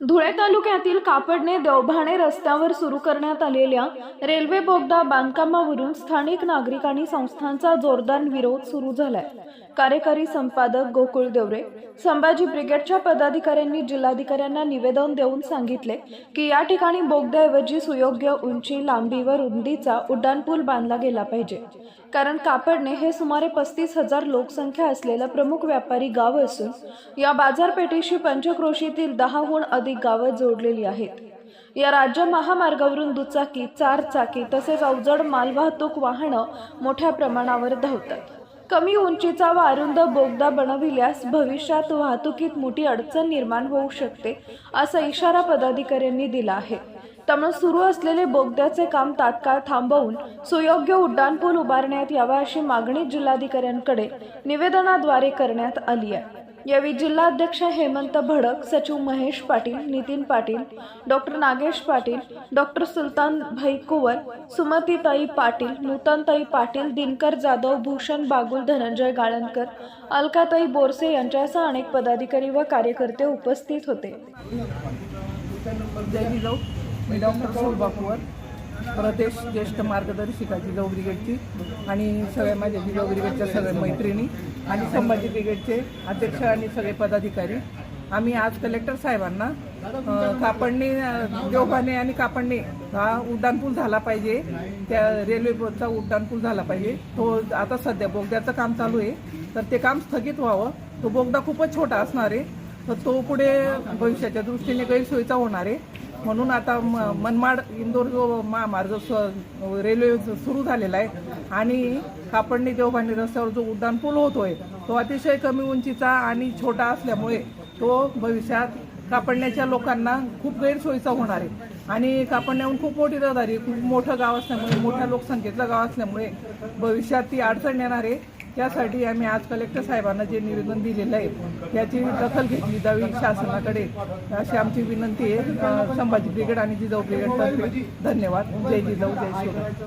धुळे तालुक्यातील कापडणे देवभाणे रस्त्यावर सुरू करण्यात आलेल्या रेल्वे बोगदा बांधकामावरून स्थानिक नागरिक आणि संस्थांचा जोरदार विरोध सुरू झालाय. कार्यकारी संपादक गोकुळ देवरे संभाजी ब्रिगेडच्या पदाधिकाऱ्यांनी जिल्हाधिकाऱ्यांना निवेदन देऊन सांगितले की या ठिकाणी बोगद्याऐवजी सुयोग्य उंची लांबी व रुंदीचा उड्डाणपूल बांधला गेला पाहिजे. कारण कापडणे हे सुमारे पस्तीस हजार लोकसंख्या असलेलं प्रमुख व्यापारी गाव असून या बाजारपेठेशी पंचक्रोशीतील दहाहून अधिक गावं जोडलेली आहेत. या राज्य महामार्गावरून दुचाकी चार चाकी तसेच अवजड मालवाहतूक वाहनं मोठ्या प्रमाणावर धावतात. कमी उंचीचा व अरुंद बोगदा बनविल्यास भविष्यात वाहतुकीत मोठी अडचण निर्माण होऊ शकते असा इशारा पदाधिकाऱ्यांनी दिला आहे. त्यामुळे सुरू असलेले बोगद्याचे काम तात्काळ थांबवून सुयोग्य उड्डाणपूल उभारण्यात यावा अशी मागणी जिल्हाधिकाऱ्यांकडे निवेदनाद्वारे करण्यात आली आहे. यावेळी जिल्हाध्यक्ष हेमंत भडक सचिव महेश पाटील नितीन पाटील डॉक्टर नागेश पाटील डॉक्टर सुलतान भाई कुवर सुमतीताई पाटील नूतनताई पाटील दिनकर जाधव भूषण बागुल धनंजय गाळणकर अलकाताई बोरसे यांच्यासह अनेक पदाधिकारी व कार्यकर्ते उपस्थित होते. प्रदेश ज्येष्ठ मार्गदर्शिकाची गौरी गेटची आणि सगळ्या माझ्या गौरी गेटच्या सगळ्या मैत्रिणी आणि संभाजी ब्रिगेडचे अध्यक्ष आणि सगळे पदाधिकारी. आम्ही आज कलेक्टर साहेबांना कापडणे देवभाने आणि कापडणे हा उड्डाणपूल झाला पाहिजे. त्या रेल्वेचा उड्डाणपूल झाला पाहिजे. तो आता सध्या बोगद्याचं काम चालू आहे. तर ते काम स्थगित व्हावं. तो बोगदा खूपच छोटा असणार आहे. तर तो पुढे भविष्याच्या दृष्टीने गैरसोयीचा होणार आहे. म्हणून आता म- मनमाड इंदोर जो महामार्ग स- रेल्वे सुरू झालेला आहे आणि कापडणी देवभांडी रस्त्यावर जो उड्डाण पूल होतोय तो अतिशय कमी उंचीचा आणि छोटा असल्यामुळे तो भविष्यात कापडण्याच्या लोकांना खूप गैरसोयीचा होणार आहे. आणि कापडण्याहून खूप मोठी रहदारी खूप मोठं गाव असल्यामुळे मोठ्या लोकसंख्येतलं गाव असल्यामुळे भविष्यात ती अडचण येणार आहे. त्यासाठी आम्ही आज कलेक्टर साहेबांना जे निवेदन दिलेलं आहे त्याची दखल घेतली जावी शासनाकडे. अशी आमची विनंती आहे. संभाजी ब्रिगेड आणि जिजाऊ ब्रिगेड धन्यवाद. जय जिजाऊ जय शिवराय.